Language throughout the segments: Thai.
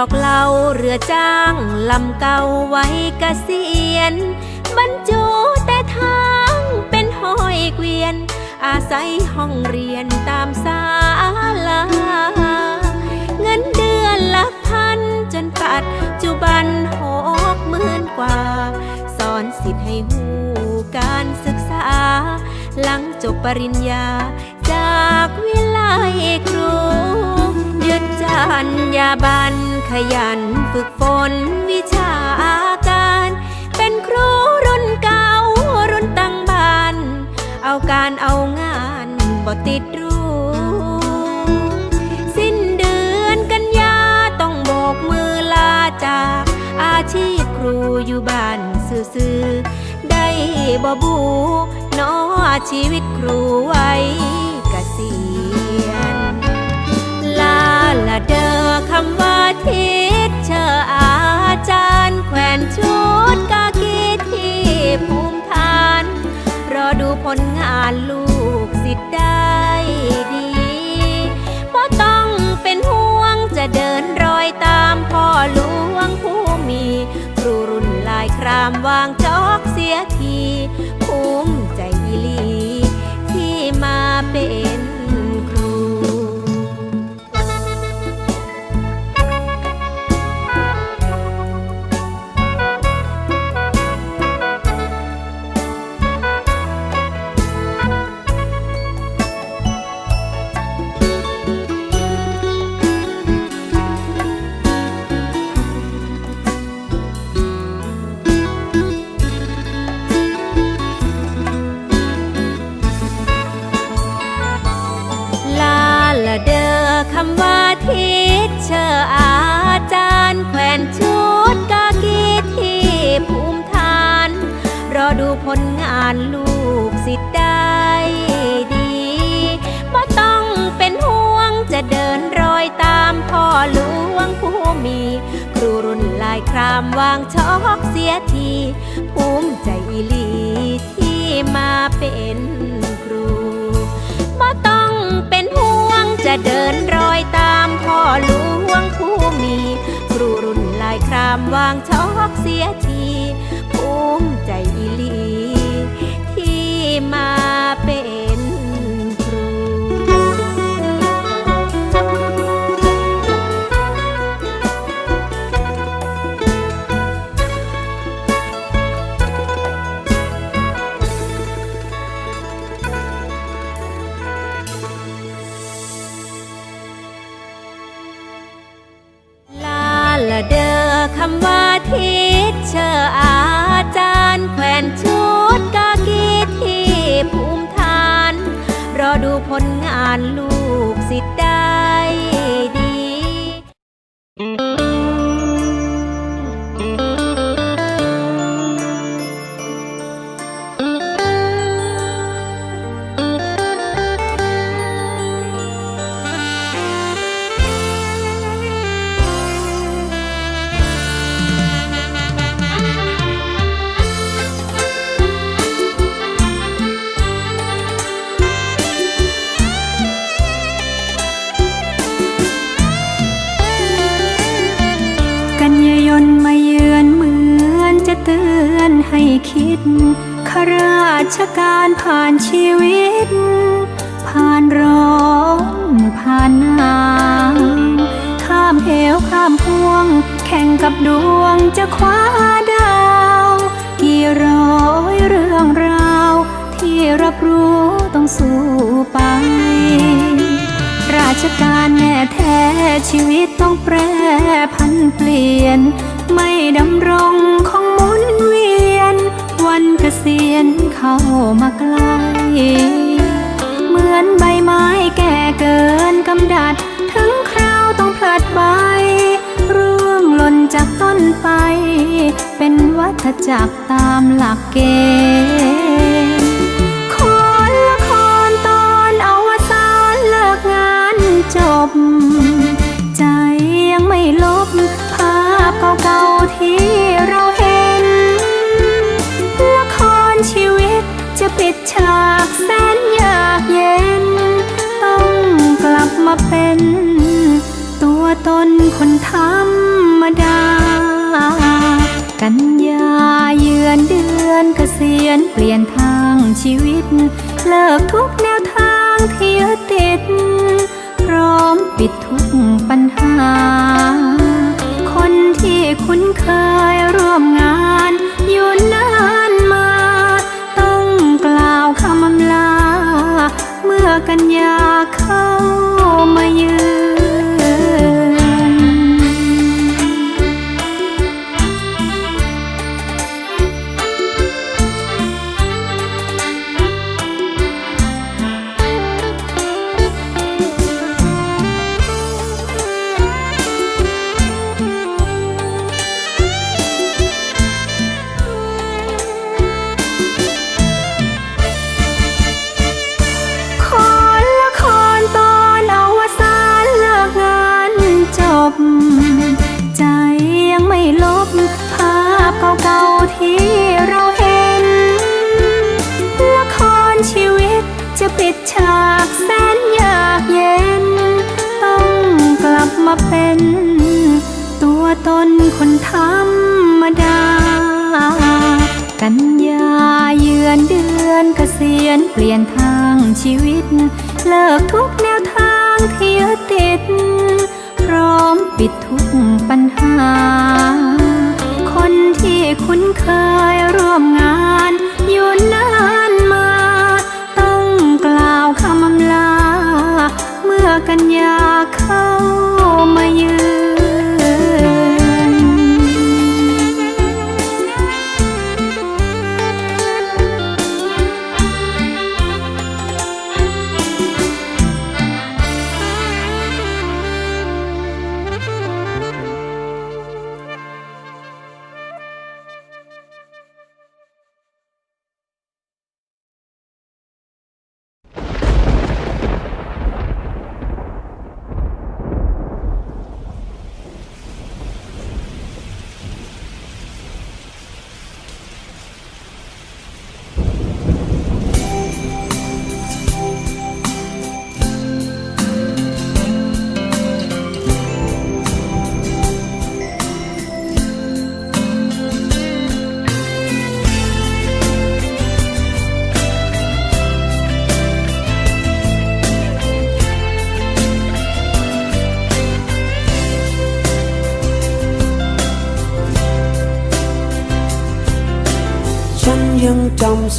อกเหล่าเรือจ้างลำเก่าไว้เกษียณบรรจุแต่ทางเป็นห้อยเกวียน อาศัยห้องเรียนตามศาลา เงินเดือนลักพันจนปัดจุบันหกหมื่นกว่า สอนสิทธิ์ให้หูการศึกษา หลังจบปริญญาจากวิไลครูยึด จัญญาบันขยันฝึกฝนวิชาการ เป็นครูรุ่นเก่ารุ่นตั้งบ้าน เอาการเอางานบ่ติดรู้ สิ้นเดือนกันยาต้องโบกมือลาจาก อาชีพครูอยู่บ้านซื่อๆได้บ่บูเนอชีวิตครูไว้ ละเดอคำว่าทิศเชออาจารย์ แขวนชุดกากีที่ภูมิฐาน รอดูผลงานลูกายครามวางช็อกเสียที ภูมิใจอีหลีที่มาเป็นครูบ่ต้องเป็นห่วงจะเดินรอยตามพ่อหลวงผู้มี ครูรุ่นลายครามวางช็อกเสียานลูก จะคว้าดาว กี่ร้อยเรื่องราว ที่รับรู้ต้องสู้ไป ราชการแน่แท้ชีวิตต้องแปรพันเปลี่ยน ไม่ดำรงคงหมุนเวียน วันเกษียณเข้ามาใกล้เหมือนใบไม้แก่เกินกำดัด ถึงคราวต้องพลัดใบ ต้นไป เป็นวัฏจักรตามหลักเกณฑ์คนละครตอนอวสานเลิกงานจบ ใจยังไม่ลบภาพเก่าๆที่เราเห็น ละครชีวิตจะปิดฉากแสนยากเย็น ต้องกลับมาเป็น ตัวตนคน กันยาเยือนเดือนเกษียณเปลี่ยนทางชีวิต เลิกทุกแนวทางที่ กันยาเยือนเดือนเกษียณเปลี่ยนทางชีวิต เลิกทุกแนวทางที่ยึดติด พร้อมปิดทุกปัญหา คนที่คุ้นเคยร่วมงานอยู่นานมา ต้องกล่าวคำอำลา เมื่อกันยาเข้ามาเยือน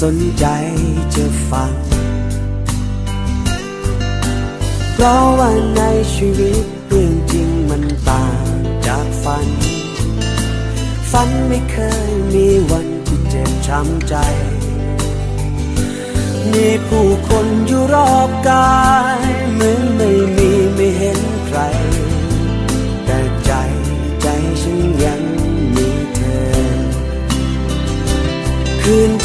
สนใจจะฟัง เพราะว่าในชีวิตเรื่องจริงมันต่างจากฝัน ฝันไม่เคยมีวันที่เจ็บช้ำใจ มีผู้คนอยู่รอบกาย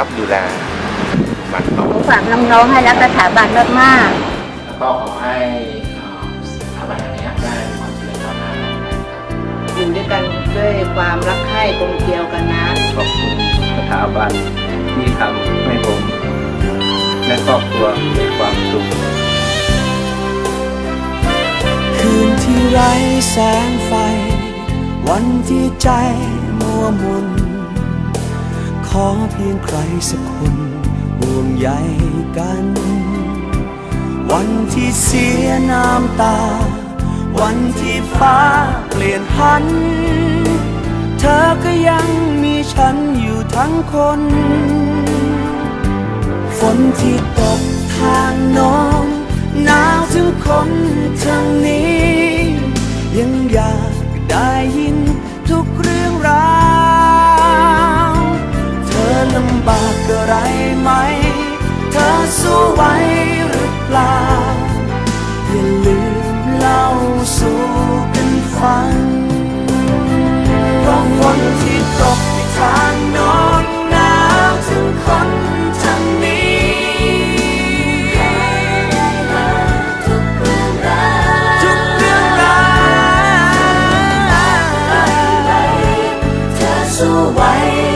ครับดูแลมันต่อผมฝากน้องๆให้รักสถาบันมากๆแล้วก็ขอให้สถาบันนี้ได้ความเจริญก้าวหน้าอยู่ด้วยกันด้วยความรักใคร่กลมเกลียวกันนะขอบคุณสถาบันที่ทำให้ผมและครอบครัวมีความสุขคืนที่ไร้แสงไฟ วันที่ใจมัวมุน ขอเพียงใครสักคนห่วงใยกัน วันที่เสียน้ำตา วันที่ฟ้าเปลี่ยนพัน เธอก็ยังมีฉันอยู่ทั้งคน ฝนที่ตกทางน้อง หนาวถึงคนทางนี้ เธ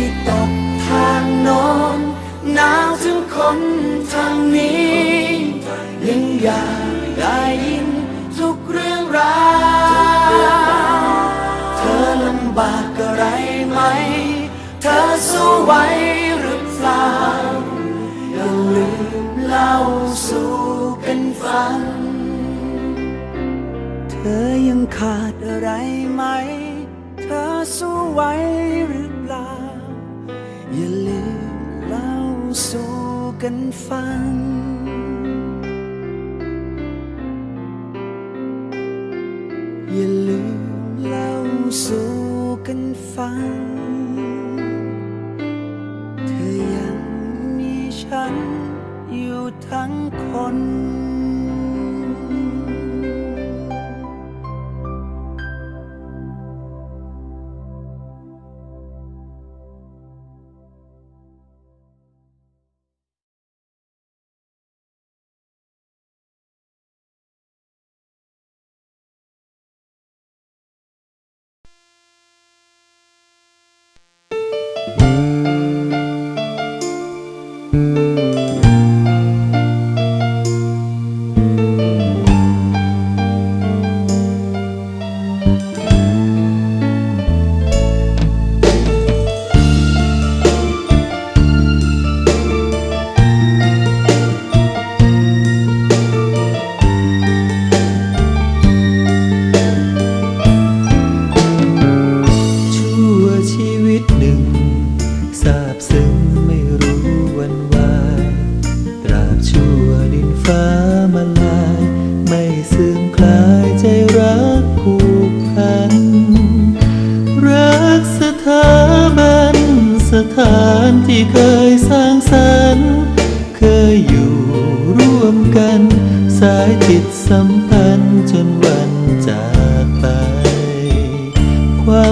ที่ตกทางโน้นหนาวถึงคนทางนี้ ยังอยากได้ยินทุกเรื่องราวเธอลำบากอะไรไหม เธอสู้ไหวหรือเปล่าอย่าลืมเล่าสู่กันฟังเธอยังขาดอะไรไหม เธอสู้ไหวหรือเปล่า อย่าลืมเล่าสู่กันฟัง อย่าลืมเล่าสู่กันฟัง เธอยังมีฉันอยู่ทั้งคน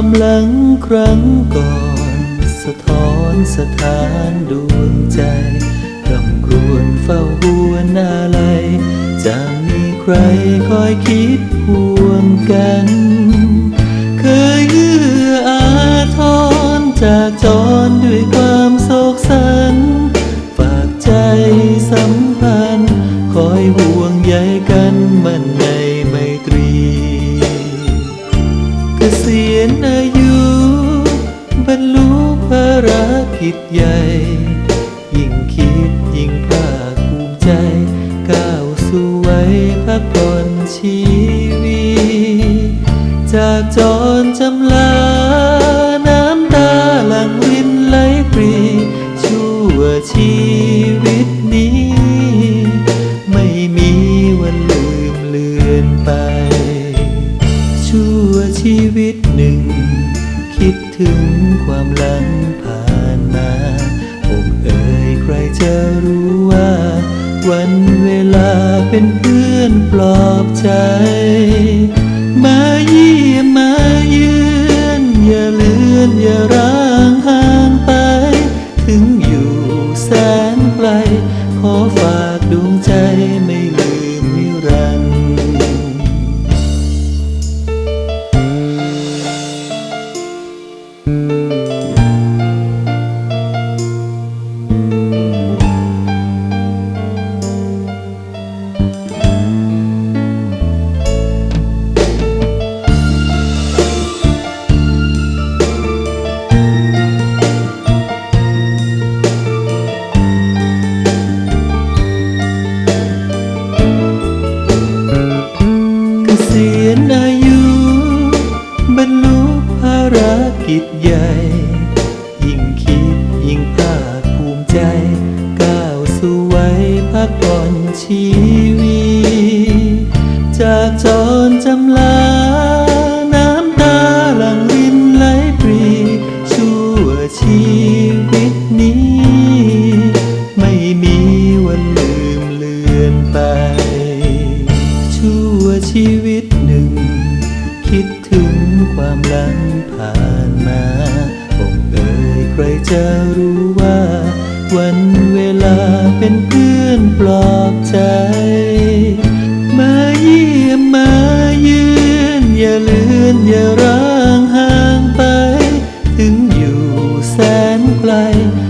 ความหลังครั้งก่อน สะท้อนสถานดวงใจกำกรวนเฝ้าหัวหน้าไหลจะมีใครคอยคิดห่วงกัน เคยเอื้ออาทรจากจรด้วยความ กิจ ใครจะรู้ว่า วันเวลาเป็นเพื่อนปลอบใจ มาเยี่ยมมาเยือนอย่าเลือนอย่ารัก ไกล